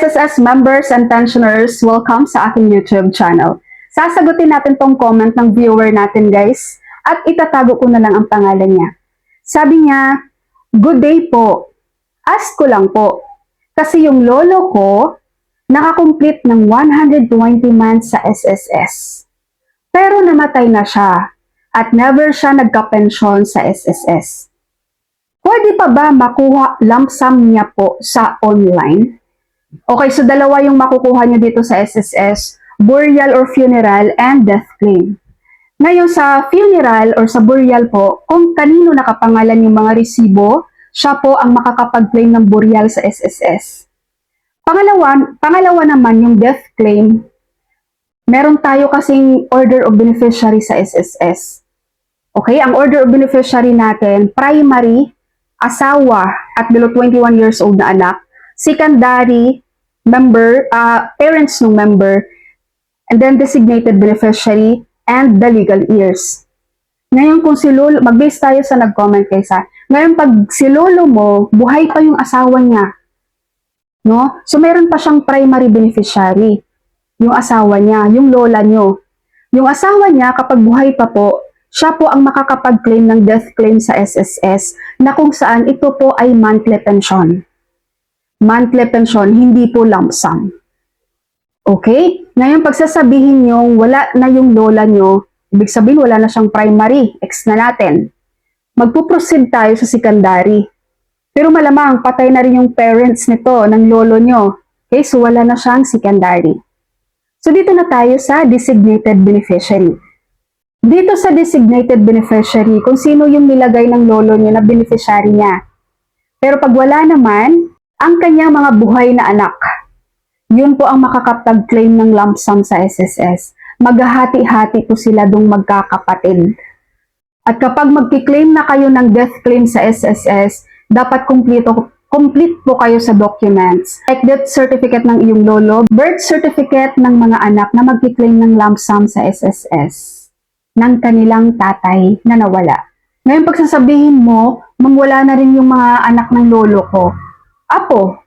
SSS members and pensioners, welcome sa aking YouTube channel. Sasagutin natin tong comment ng viewer natin guys at itatago ko na lang ang pangalan niya. Sabi niya, Good day po. Ask ko lang po. Kasi yung lolo ko, nakakomplete ng 120 months sa SSS. Pero namatay na siya at never siya nagka-pensyon sa SSS. Pwede pa ba makuha lump sum niya po sa online? Okay, so dalawa yung makukuha niyo dito sa SSS, burial or funeral and death claim. Ngayon sa funeral or sa burial po, kung kanino nakapangalan yung mga resibo, siya po ang makakapag-claim ng burial sa SSS. Pangalawa, pangalawa naman yung death claim, meron tayo kasing order of beneficiary sa SSS. Okay, ang order of beneficiary natin, primary, asawa at below 21 years old na anak, secondary, member, uh, parents ng member, and then designated beneficiary, and the legal heirs. Ngayon kung si Lolo, mag-base tayo sa nag-comment kaysa. Ngayon pag si Lolo mo, buhay pa yung asawa niya. No? So meron pa siyang primary beneficiary. Yung asawa niya, yung lola niyo. Yung asawa niya kapag buhay pa po, siya po ang makakapag-claim ng death claim sa SSS na kung saan ito po ay monthly pension. Monthly pension, hindi po lump sum. Okay? Ngayon, pagsasabihin nyo, wala na yung lola nyo, ibig sabihin wala na siyang primary, ex na natin. Magpuproceed tayo sa secondary. Pero malamang, patay na rin yung parents nito, ng lolo nyo. Okay, so wala na siyang secondary. So dito na tayo sa designated beneficiary. Dito sa designated beneficiary, kung sino yung nilagay ng lolo nyo na beneficiary niya. Pero pag wala naman, ang kanyang mga buhay na anak, yun po ang makakapag-claim ng lump sum sa SSS. Maghahati-hati po sila dong magkakapatid. At kapag magki-claim na kayo ng death claim sa SSS, dapat kumplito complete po kayo sa documents. Like death certificate ng iyong lolo, birth certificate ng mga anak na magki-claim ng lump sum sa SSS ng kanilang tatay na nawala. Ngayon pagsasabihin mo, mangwala na rin yung mga anak ng lolo ko. Apo,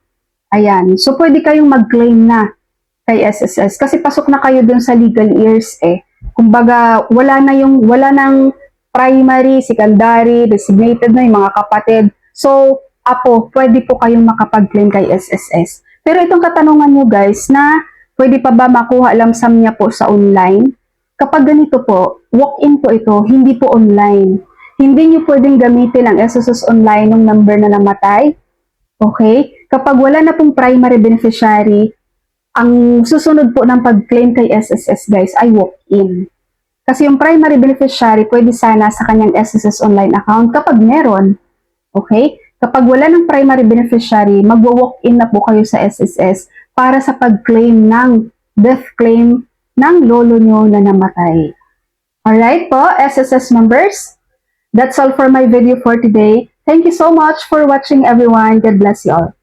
Ayan. So, pwede kayong mag-claim na kay SSS kasi pasok na kayo dun sa legal years eh. Kumbaga, wala na yung, wala nang primary, secondary, designated na yung mga kapatid. So, apo, pwede po kayong makapag-claim kay SSS. Pero itong katanungan nyo guys na pwede pa ba makuha lamsam niya po sa online? Kapag ganito po, walk-in po ito, hindi po online. Hindi nyo pwedeng gamitin ang SSS online ng number na namatay. Okay? Kapag wala na pong primary beneficiary, ang susunod po ng pag-claim kay SSS guys ay walk-in. Kasi yung primary beneficiary pwede sana sa kanyang SSS online account kapag meron. Okay? Kapag wala ng primary beneficiary, magwa-walk-in na po kayo sa SSS para sa pag-claim ng death claim ng lolo nyo na namatay. Alright po, SSS members? That's all for my video for today. Thank you so much for watching everyone. God bless you all.